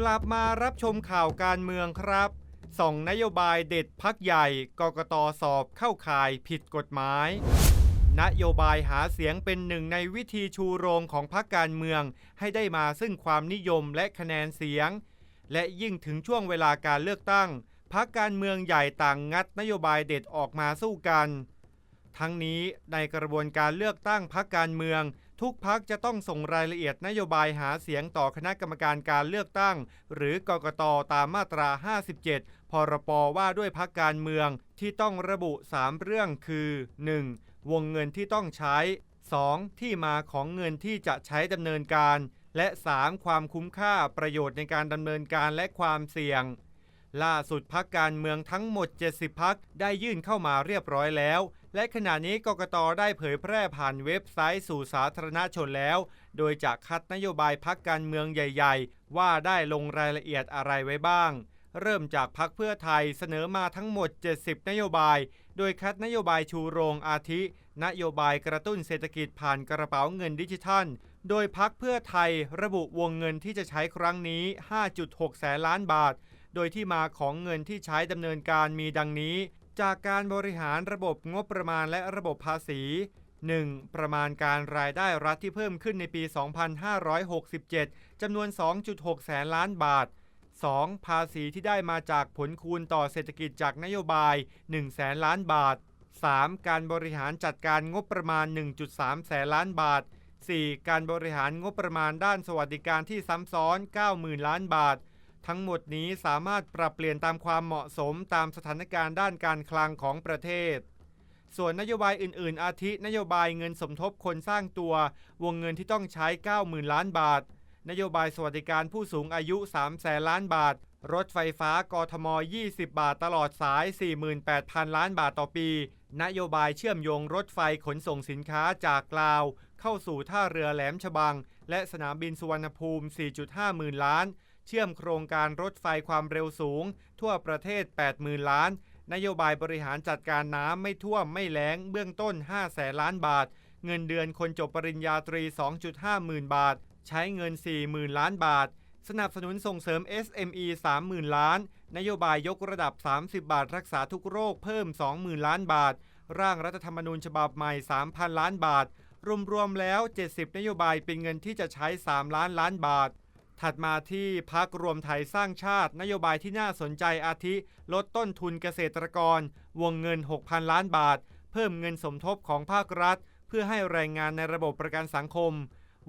กลับมารับชมข่าวการเมืองครับส่องนโยบายเด็ดพักใหญ่กกตสอบเข้าข่ายผิดกฎหมาย นโยบายหาเสียงเป็นหนึ่งในวิธีชูโรงของพรรคการเมือง ให้ได้มาซึ่งความนิยมและคะแนนเสียง และยิ่งถึงช่วงเวลาการเลือกตั้งพรรคการเมืองใหญ่ต่างงัดนโยบายเด็ดออกมาสู้กัน ทั้งนี้ในกระบวนการเลือกตั้งพรรคการเมืองทุกพักจะต้องส่งรายละเอียดนโยบายหาเสียงต่อคณะกรรมการการเลือกตั้ง หรือกกตตามมาตรา 57 พรปว่าด้วยพักการเมืองที่ต้องระบุ 3 เรื่องคือ 1. วงเงินที่ต้องใช้ 2. ที่มาของเงินที่จะใช้ดำเนินการ และ 3. ความคุ้มค่าประโยชน์ในการดำเนินการและความเสี่ยง ล่าสุดพักการเมืองทั้งหมด 70 พักได้ยื่นเข้ามาเรียบร้อยแล้ว และขณะนี้กกตได้เผยแพร่ผ่านเว็บไซต์สู่สาธารณชนแล้ว โดยจะคัดนโยบายพักการเมืองใหญ่ ๆ ว่าได้ลงรายละเอียดอะไรไว้บ้าง เริ่มจากพักเพื่อไทยเสนอมาทั้งหมด 70 นโยบาย โดยคัดนโยบายชูโรงอาทิ นโยบายกระตุ้นเศรษฐกิจผ่านกระเป๋าเงินดิจิทัล โดยพักเพื่อไทยระบุวงเงินที่จะใช้ครั้งนี้ 5.6 แสนล้านบาท โดยที่มาของเงินที่ใช้ดำเนินการมีดังนี้ จากการบริหารระบบงบประมาณและระบบภาษี 1. ประมาณการรายได้รัฐที่เพิ่มขึ้นในปี 2567 จำนวน 2.6 แสนล้านบาท 2. ภาษีที่ได้มาจากผลคูณต่อเศรษฐกิจจากนโยบาย 1 แสนล้านบาท 3. การบริหารจัดการงบประมาณ 1.3 แสนล้านบาท 4. การบริหารงบประมาณด้านสวัสดิการที่ซ้ำซ้อน 90,000 ล้านบาท ทั้งหมดนี้สามารถปรับเปลี่ยนตามความเหมาะสมตามสถานการณ์ด้านการคลังของประเทศ ส่วนนโยบายอื่น ๆ อาทินโยบายเงินสมทบคนสร้างตัว วงเงินที่ต้องใช้ 90,000 ล้านบาท นโยบายสวัสดิการผู้สูงอายุ3แสนล้านบาท รถไฟฟ้ากทม 20 บาทตลอดสาย 48,000 ล้านบาทต่อปี นโยบายเชื่อมโยงรถไฟขนส่งสินค้าจากลาว เข้าสู่ท่าเรือแหลมฉบัง และสนามบินสุวรรณภูมิ 4.5 หมื่นล้าน เชื่อมโครงการรถไฟความเร็วสูง ทั่วประเทศ 80,000 ล้าน นโยบายบริหารจัดการน้ำไม่ท่วมไม่แล้ง เบื้องต้น 5 แสนล้านบาท เงินเดือนคนจบปริญญาตรี 2.5 หมื่นบาท ใช้เงิน 4 0,000 ล้านบาท สนับสนุนส่งเสริม SME 30,000 ล้าน นโยบายยกระดับ 30 บาท รักษาทุกโรคเพิ่ม 20,000 ล้านบาท ร่างรัฐธรรมนูญฉบับใหม่ 3,000 ล้านบาท รวมๆแล้ว 70 นโยบายเป็นเงินที่จะใช้ 3 ล้านล้านบาท ถัดมาที่พักรวมไทยสร้างชาติ นโยบายที่น่าสนใจอาทิ ลดต้นทุนเกษตรกร วงเงิน 6,000 ล้านบาท เพิ่มเงินสมทบของภาครัฐ เพื่อให้แรงงานในระบบประกันสังคม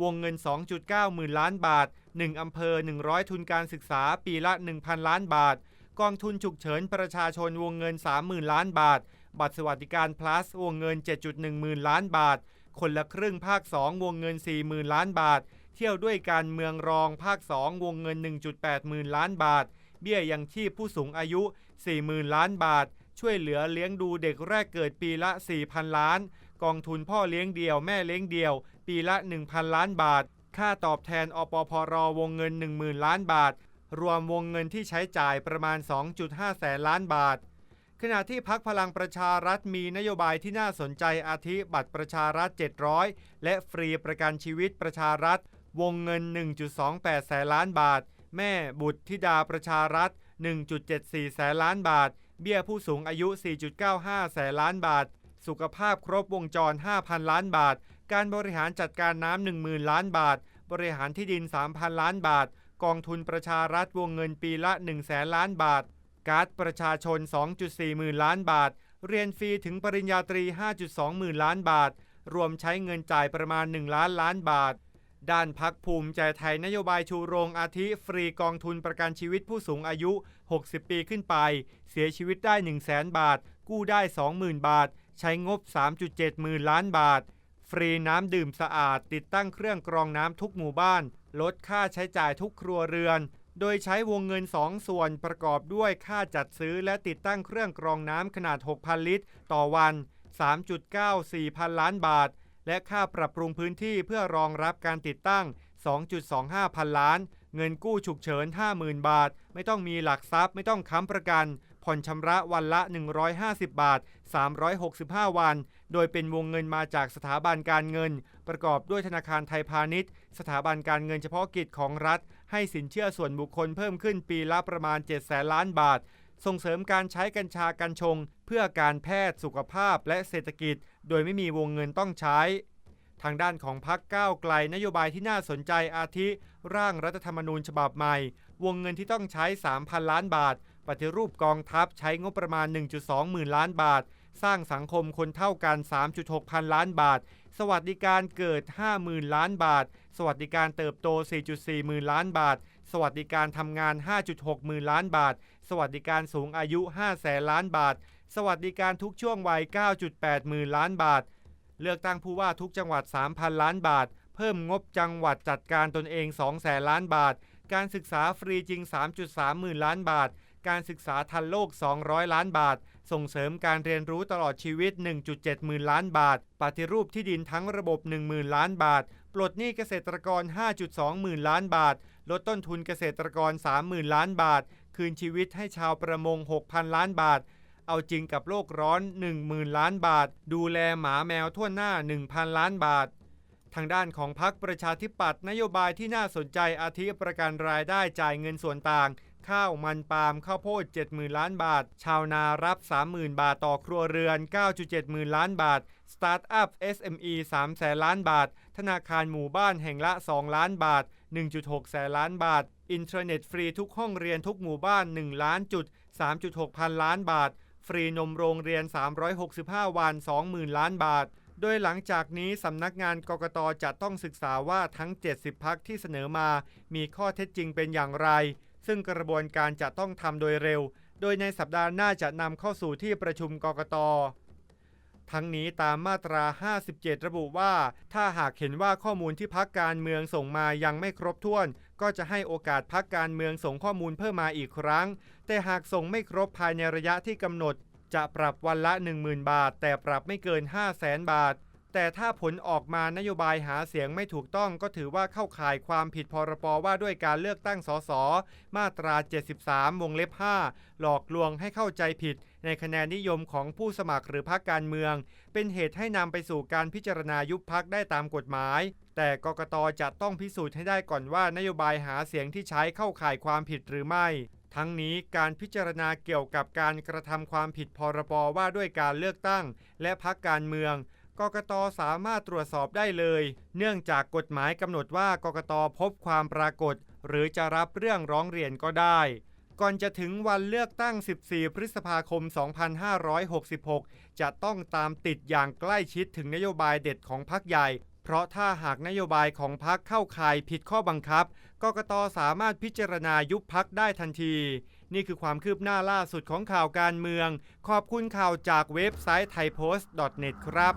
วงเงิน 2.9 หมื่นล้านบาท 1อำเภอ 100 ทุนการศึกษาปีละ 1,000 ล้านบาท กองทุนฉุกเฉินประชาชนวงเงิน 30,000 ล้านบาท บัตรสวัสดิการ plus วงเงิน 7.1 หมื่นล้านบาท คนละครึ่งภาค 2 วงเงิน 40,000 ล้านบาท เที่ยวด้วยการเมืองรองภาค 2 วงเงิน 1.8หมื่นล้านบาท เบี้ยยังชีพผู้สูงอายุ 40,000 ล้านบาท ช่วยเหลือเลี้ยงดูเด็กแรกเกิดปีละ 4,000 ล้าน กองทุนพ่อเลี้ยงเดี่ยวแม่เลี้ยงเดี่ยว ปีละ 1,000 ล้านบาท ค่าตอบแทนอปพรวงเงิน 10,000 ล้านบาท รวมวงเงินที่ใช้จ่ายประมาณ 2.5 แสนล้านบาทขณะที่พักพลังประชารัฐมีนโยบายที่น่าสนใจอาทิบัตรประชารัฐ 700 และฟรีประกันชีวิตประชารัฐ วงเงิน 1.28 แสนล้านบาท แม่บุตรธิดาประชารัฐ 1.74 แสนล้านบาท เบี้ยผู้สูงอายุ 4.95 แสนล้านบาท สุขภาพครบวงจร 5,000 ล้านบาท การบริหารจัดการน้ำ10,000 ล้านบาท บริหารที่ดิน 3,000 ล้านบาท กองทุนประชารัฐวงเงินปีละ 1 แสนล้านบาท การ์ดประชาชน 2.4 หมื่นล้านบาท เรียนฟรีถึงปริญญาตรี 5.2 หมื่นล้านบาท รวมใช้เงินจ่ายประมาณ 1 ล้านล้านบาท ด้านพักภูมิใจไทยนโยบายชูโรงอาทิฟรีกองทุนประกันชีวิตผู้สูงอายุ 60 ปีขึ้นไป เสียชีวิตได้ 1 0 0 0 0แบาท กู้ได้ 20,000 บาท ใช้งบ 3.7หมื่นล้านบาท ฟรีน้ำดื่มสะอาด ติดตั้งเครื่องกรองน้ำทุกหมู่บ้าน ลดค่าใช้จ่ายทุกครัวเรือน โดยใช้วงเงิน 2 ส่วนประกอบด้วยค่าจัดซื้อและติดตั้งเครื่องกรองน้ำขนาด 6,000 ลิตร ต่อวัน 3.94 พันล้านบาท และค่าปรับปรุงพื้นที่เพื่อรองรับการติดตั้ง 2.25 พันล้าน เงินกู้ฉุกเฉิน 50,000 บาท ไม่ต้องมีหลักทรัพย์ไม่ต้องค้ำประกัน ผ่อนชำระวันละ 150 บาท 365 วัน โดยเป็นวงเงินมาจากสถาบันการเงิน ประกอบด้วยธนาคารไทยพาณิชย์ สถาบันการเงินเฉพาะกิจของรัฐ ให้สินเชื่อส่วนบุคคลเพิ่มขึ้นปีละประมาณ 7 แสนล้านบาทส่งเสริมการใช้กัญชากัญชง พื่อการแพทย์สุขภาพและเศรษฐกิจ โดยไม่มีวงเงินต้องใช้ ทางด้านของพักก้าวไกลนโยบายที่น่าสนใจอาทิ ร่างรัฐธรรมนูญฉบับใหม่ วงเงินที่ต้องใช้ 3,000 ล้านบาท ปฏิรูปกองทัพใช้งบประมาณ 1.2 หมื่นล้านบาท สร้างสังคมคนเท่ากัน 3.6 พันล้านบาท สวัสดิการเกิด 50,000 ล้านบาท สวัสดิการเติบโต 4.4 หมื่นล้านบาทสวัสดิการทำงาน 5.6 หมื่นล้านบาท สวัสดิการสูงอายุ 5 แสนล้านบาท สวัสดิการทุกช่วงวัย 9.8 หมื่นล้านบาท เลือกตั้งผู้ว่าทุกจังหวัด 3,000 ล้านบาท เพิ่มงบจังหวัดจัดการตนเอง 2 แสนล้านบาท การศึกษาฟรีจริง 3.3 หมื่นล้านบาท การศึกษาทันโลก 200 ล้านบาท ส่งเสริมการเรียนรู้ตลอดชีวิต 1.7 หมื่นล้านบาท ปฏิรูปที่ดินทั้งระบบ 1 0,000 ล้านบาท ปลดหนี้เกษตรกร 5.2 หมื่นล้านบาท ลดต้นทุนเกษตรกร 30,000 ล้านบาท คืนชีวิตให้ชาวประมง 6,000 ล้านบาท เอาจริงกับโลกร้อน 10,000 ล้านบาท ดูแลหมาแมวทั่วหน้า 1,000 ล้านบาท ทางด้านของพรรคประชาธิปัตย์นโยบายที่น่าสนใจอาทิประกันรายได้จ่ายเงินส่วนต่าง ข้าวมันปาล์มข้าวโพด 70,000 ล้านบาท ชาวนารับ 30,000 บาทต่อครัวเรือน 9.7 หมื่นล้านบาท สตาร์ทอัพ SME 3แสนล้านบาท ธนาคารหมู่บ้านแห่งละ 2 ล้านบาท 1.6 แสนล้านบาท อินเทอร์เน็ตฟรีทุกห้องเรียนทุกหมู่บ้าน 1 ล้านจุด 3.6 พันล้านบาท ฟรีนมโรงเรียน 365 วัน 20,000 ล้านบาท โดยหลังจากนี้สำนักงานกกตจะต้องศึกษาว่าทั้ง 70 พักที่เสนอมา มีข้อเท็จจริงเป็นอย่างไร ซึ่งกระบวนการจะต้องทำโดยเร็ว โดยในสัปดาห์หน้าจะนำเข้าสู่ที่ประชุมกกตทั้งนี้ตามมาตรา 57 ระบุว่า ถ้าหากเห็นว่าข้อมูลที่พักการเมืองส่งมายังไม่ครบถ้วน ก็จะให้โอกาสพักการเมืองส่งข้อมูลเพิ่มมาอีกครั้ง แต่หากส่งไม่ครบภายในระยะที่กำหนด จะปรับวันละ 10,000 บาท แต่ปรับไม่เกิน 5 0 0แสนบาท แต่ถ้าผลออกมานโยบายหาเสียงไม่ถูกต้องก็ถือว่าเข้าข่ายความผิดพรบว่าด้วยการเลือกตั้งสสมาตรา 73 วงเล็บ 5 หลอกลวงให้เข้าใจผิด ในคะแนนนิยมของผู้สมัครหรือพรรคการเมือง เป็นเหตุให้นำไปสู่การพิจารณายุบพักได้ตามกฎหมายแต่กกตจะต้องพิสูจน์ให้ได้ก่อนว่านโยบายหาเสียงที่ใช้เข้าข่ายความผิดหรือไม่ ทั้งนี้การพิจารณาเกี่ยวกับการกระทำความผิดพรบว่าด้วยการเลือกตั้ง และพักการเมืองกกตสามารถตรวจสอบได้เลย เนื่องจากกฎหมายกำหนดว่ากกตพบความปรากฏ หรือจะรับเรื่องร้องเรียนก็ได้ ก่อนจะถึงวันเลือกตั้ง 14 พฤษภาคม 2566 จะต้องตามติดอย่างใกล้ชิดถึงนโยบายเด็ดของพรรคใหญ่ เพราะถ้าหากนโยบายของพรรคเข้าข่ายผิดข้อบังคับ กกตสามารถพิจารณายุบพักได้ทันที นี่คือความคืบหน้าล่าสุดของข่าวการเมือง ขอบคุณข่าวจากเว็บไซต์ thaipost.net ครับ